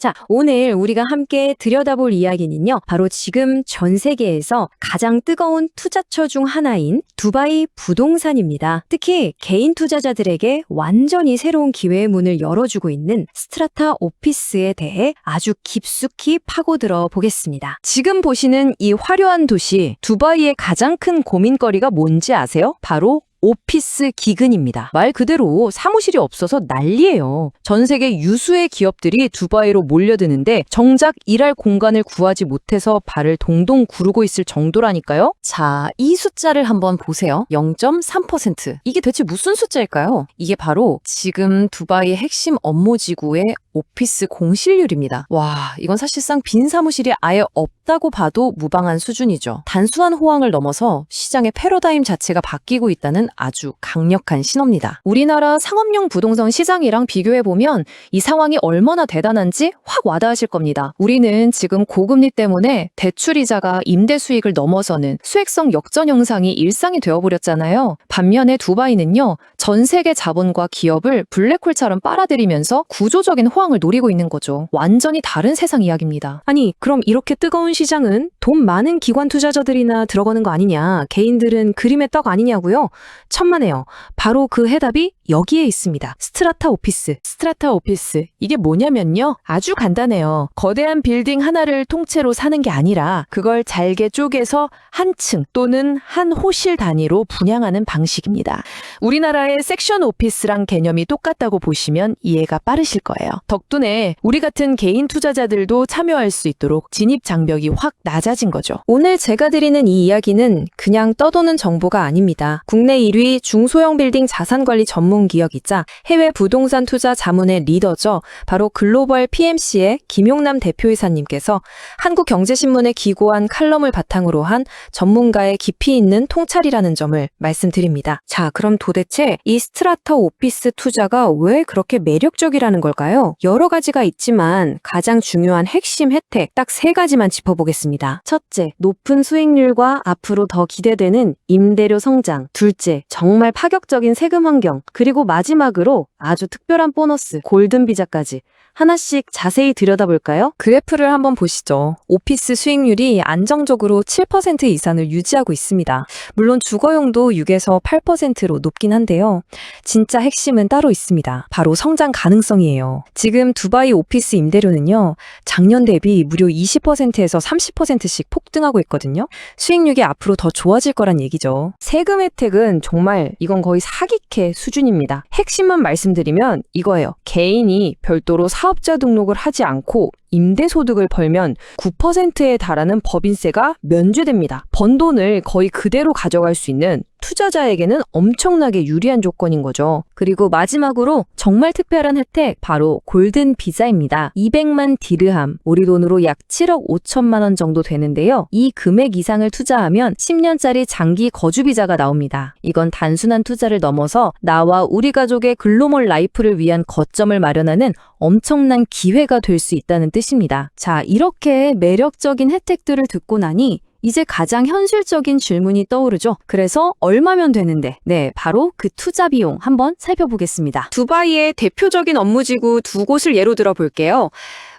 자, 오늘 우리가 함께 들여다볼 이야기는요. 바로 지금 전 세계에서 가장 뜨거운 투자처 중 하나인 두바이 부동산입니다. 특히 개인 투자자들에게 완전히 새로운 기회의 문을 열어주고 있는 스트라타 오피스에 대해 아주 깊숙이 파고들어 보겠습니다. 지금 보시는 이 화려한 도시, 두바이의 가장 큰 고민거리가 뭔지 아세요? 바로 오피스 기근입니다. 말 그대로 사무실이 없어서 난리예요. 전 세계 유수의 기업들이 두바이로 몰려드는데 정작 일할 공간을 구하지 못해서 발을 동동 구르고 있을 정도라니까요. 자, 이 숫자를 한번 보세요. 0.3%. 이게 대체 무슨 숫자일까요? 이게 바로 지금 두바이의 핵심 업무 지구의 오피스 공실률입니다. 와, 이건 사실상 빈 사무실이 아예 없다고 봐도 무방한 수준이죠. 단순한 호황을 넘어서 시장의 패러다임 자체가 바뀌고 있다는 아주 강력한 신호입니다. 우리나라 상업용 부동산 시장이랑 비교해보면 이 상황이 얼마나 대단한지 확 와닿으실 겁니다. 우리는 지금 고금리 때문에 대출이자가 임대 수익을 넘어서는 수익성 역전 현상이 일상이 되어버렸잖아요. 반면에 두바이는요, 전 세계 자본과 기업을 블랙홀처럼 빨아들이면서 구조적인 호황을 노리고 있는 거죠. 완전히 다른 세상 이야기입니다. 아니, 그럼 이렇게 뜨거운 시장은 돈 많은 기관 투자자들이나 들어가는 거 아니냐, 개인들은 그림의 떡 아니냐고요? 천만에요. 바로 그 해답이 여기에 있습니다. 스트라타 오피스. 스트라타 오피스. 이게 뭐냐면요. 아주 간단해요. 거대한 빌딩 하나를 통째로 사는 게 아니라 그걸 잘게 쪼개서 한 층 또는 한 호실 단위로 분양하는 방식입니다. 우리나라의 섹션 오피스랑 개념이 똑같다고 보시면 이해가 빠르실 거예요. 덕분에 우리 같은 개인 투자자들도 참여할 수 있도록 진입 장벽이 확 낮아진 거죠. 오늘 제가 드리는 이 이야기는 그냥 떠도는 정보가 아닙니다. 국내 1위 중소형 빌딩 자산관리 전문 기업이자 해외 부동산 투자 자문의 리더죠. 바로 글로벌 PMC의 김용남 대표이사님께서 한국경제신문에 기고한 칼럼을 바탕으로 한 전문가의 깊이 있는 통찰이라는 점을 말씀드립니다. 자, 그럼 도대체 이 스트라타 오피스 투자가 왜 그렇게 매력적이라는 걸까요? 여러 가지가 있지만 가장 중요한 핵심 혜택 딱 세 가지만 짚어보겠습니다. 첫째, 높은 수익률과 앞으로 더 기대되는 임대료 성장. 둘째, 정말 파격적인 세금 환경. 그리고 마지막으로 아주 특별한 보너스, 골든 비자까지. 하나씩 자세히 들여다볼까요? 그래프를 한번 보시죠. 오피스 수익률이 안정적으로 7% 이상을 유지하고 있습니다. 물론 주거용도 6에서 8%로 높긴 한데요. 진짜 핵심은 따로 있습니다. 바로 성장 가능성이에요. 지금 두바이 오피스 임대료는요, 작년 대비 무려 20%에서 30%씩 폭등하고 있거든요. 수익률이 앞으로 더 좋아질 거란 얘기죠. 세금 혜택은 정말 이건 거의 사기캐 수준입니다. 핵심만 말씀드리면 이거예요. 개인이 별도로 사업자 등록을 하지 않고 임대소득을 벌면 9%에 달하는 법인세가 면제됩니다. 번 돈을 거의 그대로 가져갈 수 있는 투자자에게는 엄청나게 유리한 조건인 거죠. 그리고 마지막으로 정말 특별한 혜택, 바로 골든 비자입니다. 200만 디르함, 우리 돈으로 약 7억 5천만 원 정도 되는데요. 이 금액 이상을 투자하면 10년짜리 장기 거주 비자가 나옵니다. 이건 단순한 투자를 넘어서 나와 우리 가족의 글로벌 라이프를 위한 거점을 마련하는 엄청난 기회가 될 수 있다는 뜻입니다. 자, 이렇게 매력적인 혜택들을 듣고 나니 이제 가장 현실적인 질문이 떠오르죠. 그래서 얼마면 되는데? 네, 바로 그 투자 비용 한번 살펴보겠습니다. 두바이의 대표적인 업무지구 두 곳을 예로 들어 볼게요.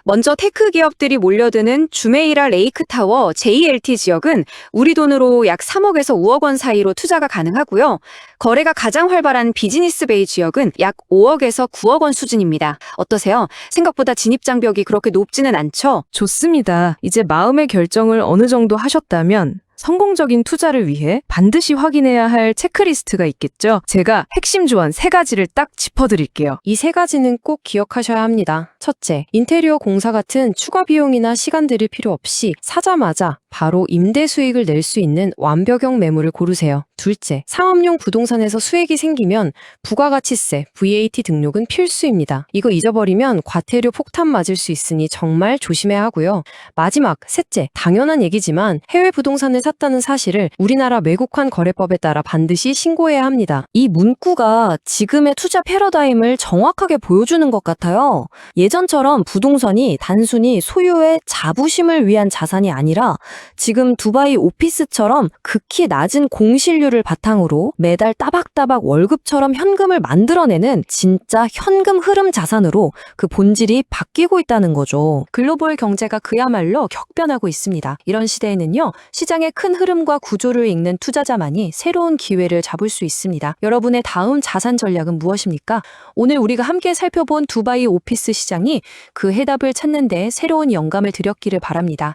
먼저 테크 기업들이 몰려드는 주메이라 레이크 타워 JLT 지역은 우리 돈으로 약 3억에서 5억 원 사이로 투자가 가능하고요. 거래가 가장 활발한 비즈니스 베이 지역은 약 5억에서 9억 원 수준입니다. 어떠세요? 생각보다 진입 장벽이 그렇게 높지는 않죠? 좋습니다. 이제 마음의 결정을 어느 정도 하셨다면 성공적인 투자를 위해 반드시 확인해야 할 체크리스트가 있겠죠. 제가 핵심 조언 세 가지를 딱 짚어드릴게요. 이 세 가지는 꼭 기억하셔야 합니다. 첫째, 인테리어 공사 같은 추가 비용이나 시간 들일 필요 없이 사자마자 바로 임대 수익을 낼 수 있는 완벽형 매물을 고르세요. 둘째, 상업용 부동산에서 수익이 생기면 부가가치세, VAT 등록은 필수입니다. 이거 잊어버리면 과태료 폭탄 맞을 수 있으니 정말 조심해야 하고요. 마지막, 셋째, 당연한 얘기지만 해외 부동산을 샀다는 사실을 우리나라 외국환 거래법에 따라 반드시 신고해야 합니다. 이 문구가 지금의 투자 패러다임을 정확하게 보여주는 것 같아요. 예전 예전처럼 부동산이 단순히 소유의 자부심을 위한 자산이 아니라 지금 두바이 오피스처럼 극히 낮은 공실률을 바탕으로 매달 따박따박 월급처럼 현금을 만들어내는 진짜 현금 흐름 자산으로 그 본질이 바뀌고 있다는 거죠. 글로벌 경제가 그야말로 격변하고 있습니다. 이런 시대에는요, 시장의 큰 흐름과 구조를 읽는 투자자만이 새로운 기회를 잡을 수 있습니다. 여러분의 다음 자산 전략은 무엇입니까? 오늘 우리가 함께 살펴본 두바이 오피스 시장 이 그 해답을 찾는 데 새로운 영감을 드렸기를 바랍니다.